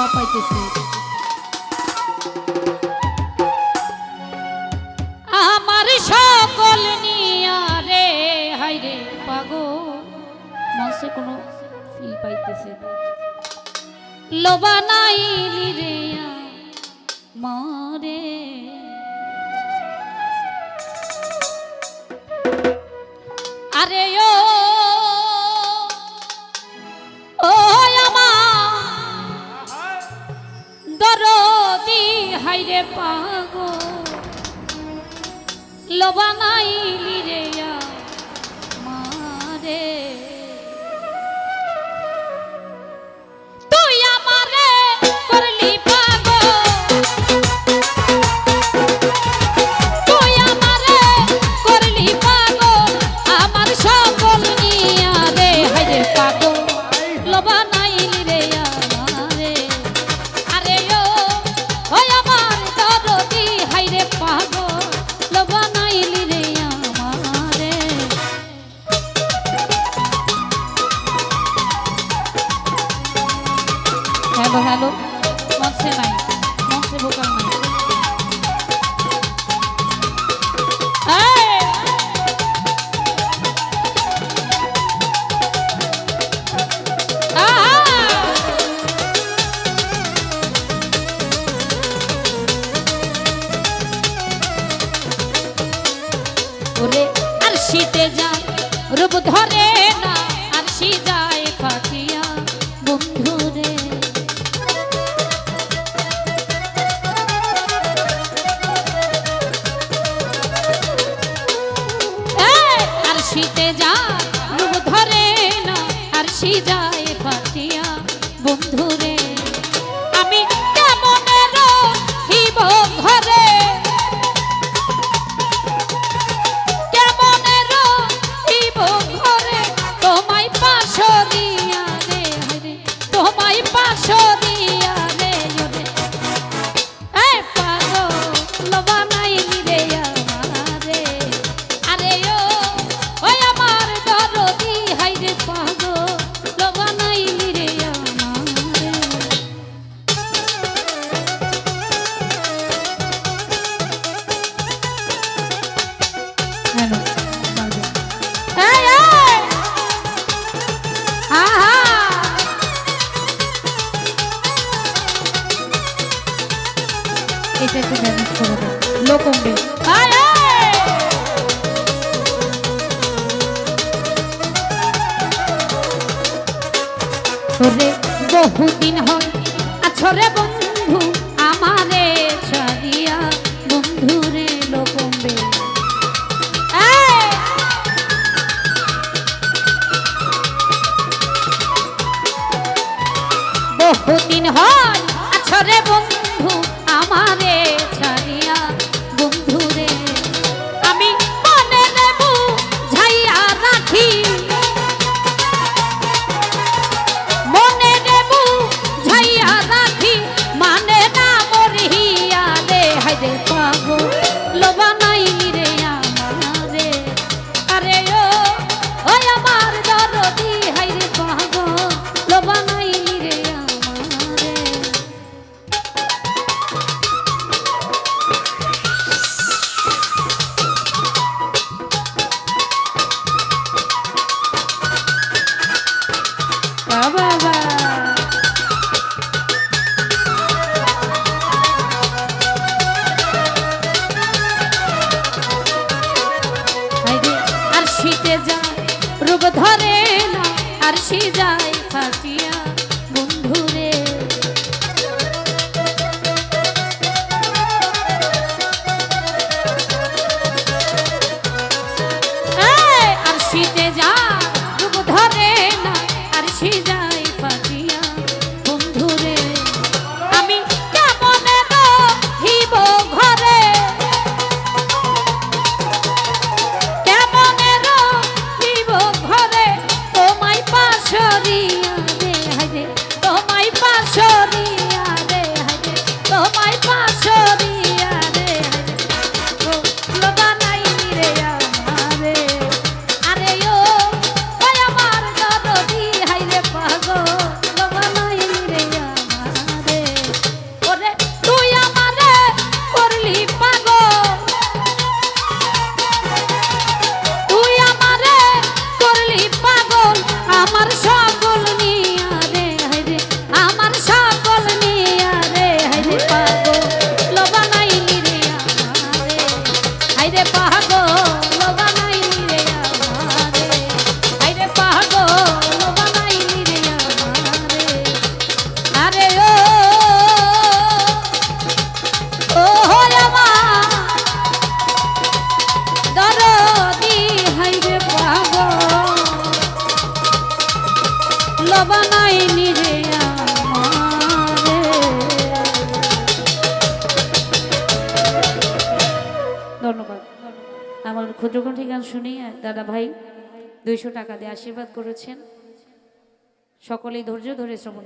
দেওয়া পাইতেছে। আমার সকল নিয়ারে হাইরে পাগো মঞ্চে কোনো ফিল পাইতেছে লোবা নাইলি রে মরে। আরে ও পাগল। লবা মাইলি রে হ্যালো হ্যালো মঞ্চে নাই মঞ্চে ভোকাল নাই ওরে আর রূপ ধরে না আর শীত যায়। she died. একটু ম্যানেজ করে দেয় লোকম্বে। বহুদিন হয় আছরে বন্ধু আমার ধরে না আর সে যায় ফাটিয়ে ধন্যবাদ। আমার ক্ষুদ্রকণ্ঠী গান শুনি, দাদা ভাই দুইশো টাকা দিয়ে আশীর্বাদ করেছেন। সকলেই ধৈর্য ধরে শ্রবণ